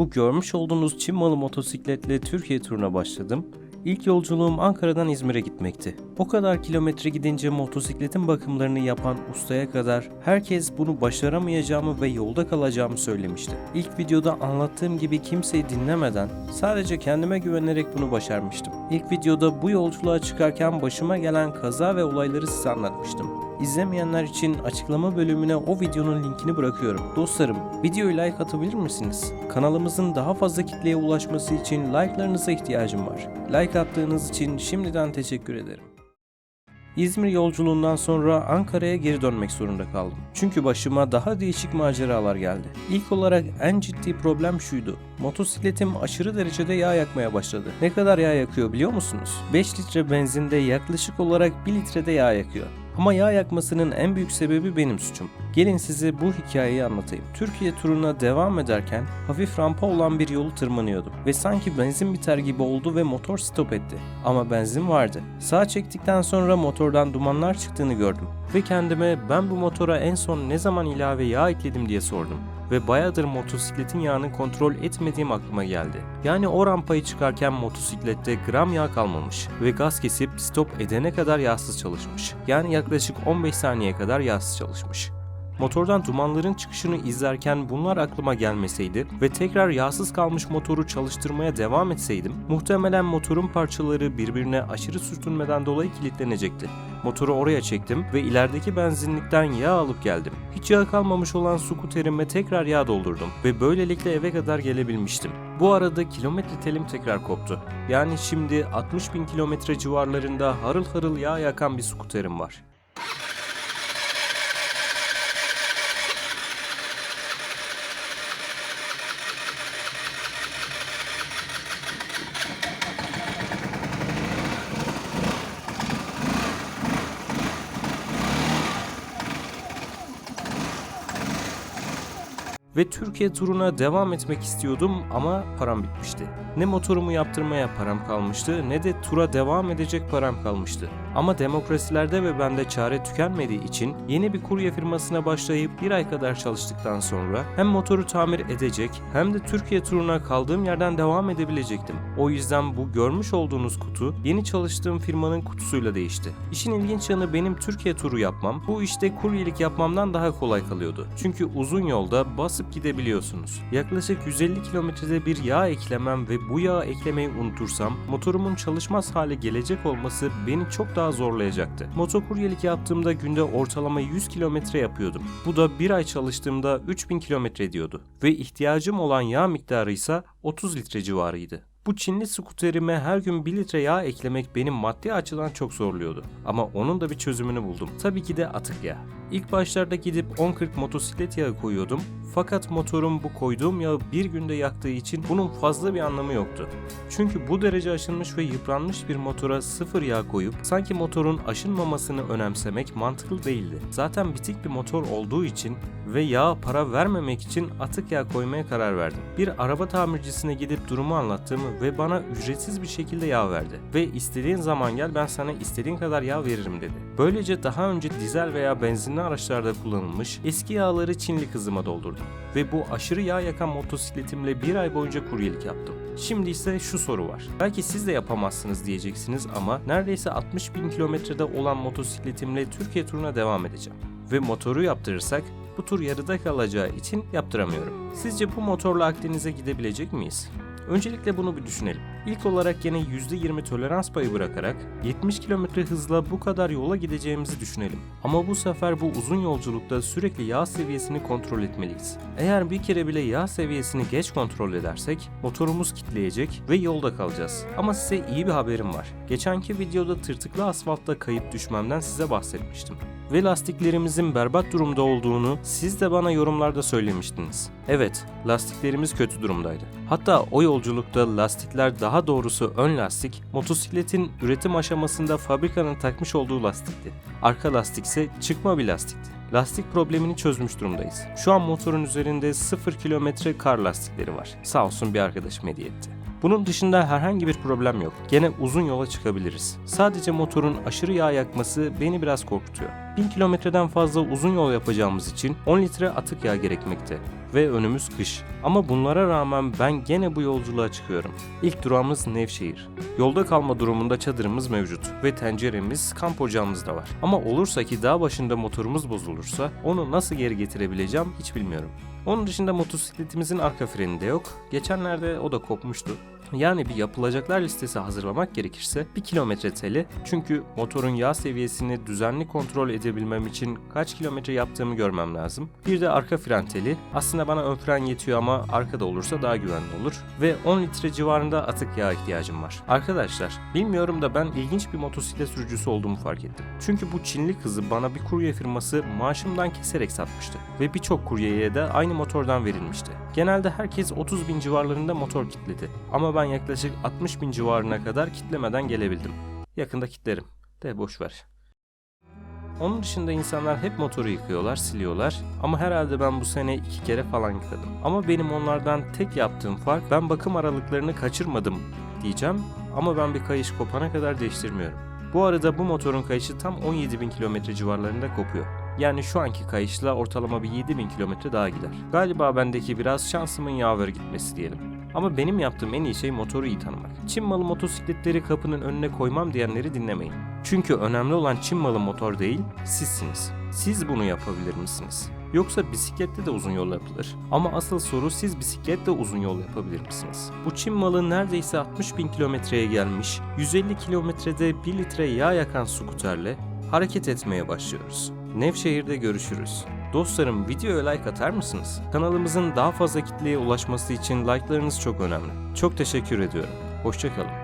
Bu görmüş olduğunuz Çin malı motosikletle Türkiye turuna başladım. İlk yolculuğum Ankara'dan İzmir'e gitmekti. O kadar kilometre gidince motosikletin bakımlarını yapan ustaya kadar herkes bunu başaramayacağımı ve yolda kalacağımı söylemişti. İlk videoda anlattığım gibi kimseyi dinlemeden sadece kendime güvenerek bunu başarmıştım. İlk videoda bu yolculuğa çıkarken başıma gelen kaza ve olayları size anlatmıştım. İzlemeyenler için açıklama bölümüne o videonun linkini bırakıyorum. Dostlarım, videoyu like atabilir misiniz? Kanalımızın daha fazla kitleye ulaşması için like'larınıza ihtiyacım var. Like attığınız için şimdiden teşekkür ederim. İzmir yolculuğundan sonra Ankara'ya geri dönmek zorunda kaldım. Çünkü başıma daha değişik maceralar geldi. İlk olarak en ciddi problem şuydu. Motosikletim aşırı derecede yağ yakmaya başladı. Ne kadar yağ yakıyor biliyor musunuz? 5 litre benzinde yaklaşık olarak 1 litrede yağ yakıyor. Ama yağ yakmasının en büyük sebebi benim suçum. Gelin size bu hikayeyi anlatayım. Türkiye turuna devam ederken hafif rampa olan bir yolu tırmanıyordum ve sanki benzin biter gibi oldu ve motor stop etti. Ama benzin vardı. Sağ çektikten sonra motordan dumanlar çıktığını gördüm ve kendime ben bu motora en son ne zaman ilave yağ ekledim diye sordum ve bayağıdır motosikletin yağını kontrol etmediğim aklıma geldi. Yani o rampayı çıkarken motosiklette gram yağ kalmamış ve gaz kesip stop edene kadar yağsız çalışmış. Yani yaklaşık 15 saniye kadar yağsız çalışmış. Motordan dumanların çıkışını izlerken bunlar aklıma gelmeseydi ve tekrar yağsız kalmış motoru çalıştırmaya devam etseydim, muhtemelen motorun parçaları birbirine aşırı sürtünmeden dolayı kilitlenecekti. Motoru oraya çektim ve ilerideki benzinlikten yağ alıp geldim. Hiç yağ kalmamış olan skuterime tekrar yağ doldurdum ve böylelikle eve kadar gelebilmiştim. Bu arada kilometre telim tekrar koptu. Yani şimdi 60 bin kilometre civarlarında harıl harıl yağ yakan bir skuterim var. Ve Türkiye turuna devam etmek istiyordum ama param bitmişti. Ne motorumu yaptırmaya param kalmıştı ne de tura devam edecek param kalmıştı. Ama demokrasilerde ve bende çare tükenmediği için yeni bir kurye firmasına başlayıp bir ay kadar çalıştıktan sonra hem motoru tamir edecek hem de Türkiye turuna kaldığım yerden devam edebilecektim. O yüzden bu görmüş olduğunuz kutu yeni çalıştığım firmanın kutusuyla değişti. İşin ilginç yanı benim Türkiye turu yapmam bu işte kuryelik yapmamdan daha kolay kalıyordu. Çünkü uzun yolda basıp gidebiliyorsunuz. Yaklaşık 150 kilometrede bir yağ eklemem ve bu yağı eklemeyi unutursam motorumun çalışmaz hale gelecek olması beni çok daha zorlayacaktı. Motokuryelik yaptığımda günde ortalama 100 kilometre yapıyordum. Bu da bir ay çalıştığımda 3000 kilometre ediyordu. Ve ihtiyacım olan yağ miktarı ise 30 litre civarıydı. Bu Çinli skuterime her gün 1 litre yağ eklemek benim maddi açıdan çok zorluyordu. Ama onun da bir çözümünü buldum. Tabii ki de atık yağ. İlk başlarda gidip 10-40 motosiklet yağı koyuyordum. Fakat motorum bu koyduğum yağı bir günde yaktığı için bunun fazla bir anlamı yoktu. Çünkü bu derece aşınmış ve yıpranmış bir motora sıfır yağ koyup sanki motorun aşınmamasını önemsemek mantıklı değildi. Zaten bitik bir motor olduğu için ve yağ para vermemek için atık yağ koymaya karar verdim. Bir araba tamircisine gidip durumu anlattım ve bana ücretsiz bir şekilde yağ verdi. Ve istediğin zaman gel ben sana istediğin kadar yağ veririm dedi. Böylece daha önce dizel veya benzinli araçlarda kullanılmış eski yağları Çinli kızıma doldurdum. Ve bu aşırı yağ yakan motosikletimle bir ay boyunca kuryelik yaptım. Şimdi ise şu soru var. Belki siz de yapamazsınız diyeceksiniz ama neredeyse 60 bin kilometrede olan motosikletimle Türkiye turuna devam edeceğim. Ve motoru yaptırırsak bu tur yarıda kalacağı için yaptıramıyorum. Sizce bu motorla Akdeniz'e gidebilecek miyiz? Öncelikle bunu bir düşünelim. İlk olarak yine %20 tolerans payı bırakarak 70 km hızla bu kadar yola gideceğimizi düşünelim. Ama bu sefer bu uzun yolculukta sürekli yağ seviyesini kontrol etmeliyiz. Eğer bir kere bile yağ seviyesini geç kontrol edersek motorumuz kitleyecek ve yolda kalacağız. Ama size iyi bir haberim var. Geçenki videoda tırtıklı asfaltta kayıp düşmemden size bahsetmiştim. Ve lastiklerimizin berbat durumda olduğunu siz de bana yorumlarda söylemiştiniz. Evet, lastiklerimiz kötü durumdaydı. Hatta o yolculukta lastikler daha doğrusu ön lastik, motosikletin üretim aşamasında fabrikanın takmış olduğu lastikti. Arka lastik ise çıkma bir lastikti. Lastik problemini çözmüş durumdayız. Şu an motorun üzerinde 0 kilometre kar lastikleri var. Sağ olsun bir arkadaşım hediye etti. Bunun dışında herhangi bir problem yok. Gene uzun yola çıkabiliriz. Sadece motorun aşırı yağ yakması beni biraz korkutuyor. 1000 kilometreden fazla uzun yol yapacağımız için 10 litre atık yağ gerekmekte ve önümüz kış. Ama bunlara rağmen ben gene bu yolculuğa çıkıyorum. İlk durağımız Nevşehir. Yolda kalma durumunda çadırımız mevcut ve tenceremiz, kamp ocağımız da var. Ama olursa ki dağ başında motorumuz bozulursa onu nasıl geri getirebileceğim hiç bilmiyorum. Onun dışında motosikletimizin arka freni de yok. Geçenlerde o da kopmuştu. Yani bir yapılacaklar listesi hazırlamak gerekirse 1 kilometre teli çünkü motorun yağ seviyesini düzenli kontrol edebilmem için kaç kilometre yaptığımı görmem lazım. Bir de arka fren teli. Aslında bana ön fren yetiyor ama arkada olursa daha güvenli olur. Ve 10 litre civarında atık yağ ihtiyacım var. Arkadaşlar bilmiyorum da ben ilginç bir motosiklet sürücüsü olduğumu fark ettim. Çünkü bu Çinli kızı bana bir kurye firması maaşımdan keserek satmıştı. Ve birçok kuryeye de aynı motordan verilmişti. Genelde herkes 30 bin civarlarında motor kitledi. Ama ben yaklaşık 60 bin civarına kadar kitlemeden gelebildim. Yakında kitlerim. De boş ver. Onun dışında insanlar hep motoru yıkıyorlar, siliyorlar ama herhalde ben bu sene iki kere falan yıkadım. Ama benim onlardan tek yaptığım fark ben bakım aralıklarını kaçırmadım diyeceğim ama ben bir kayış kopana kadar değiştirmiyorum. Bu arada bu motorun kayışı tam 17.000 kilometre civarlarında kopuyor. Yani şu anki kayışla ortalama bir 7000 kilometre daha gider. Galiba bendeki biraz şansımın yaver gitmesi diyelim. Ama benim yaptığım en iyi şey motoru iyi tanımak. Çin malı motosikletleri kapının önüne koymam diyenleri dinlemeyin. Çünkü önemli olan Çin malı motor değil, sizsiniz. Siz bunu yapabilir misiniz? Yoksa bisiklette de uzun yol yapılır. Ama asıl soru siz bisikletle uzun yol yapabilir misiniz? Bu Çin malı neredeyse 60 bin kilometreye gelmiş, 150 kilometrede 1 litre yağ yakan skuterle hareket etmeye başlıyoruz. Nevşehir'de görüşürüz. Dostlarım videoya like atar mısınız? Kanalımızın daha fazla kitleye ulaşması için like'larınız çok önemli. Çok teşekkür ediyorum. Hoşçakalın.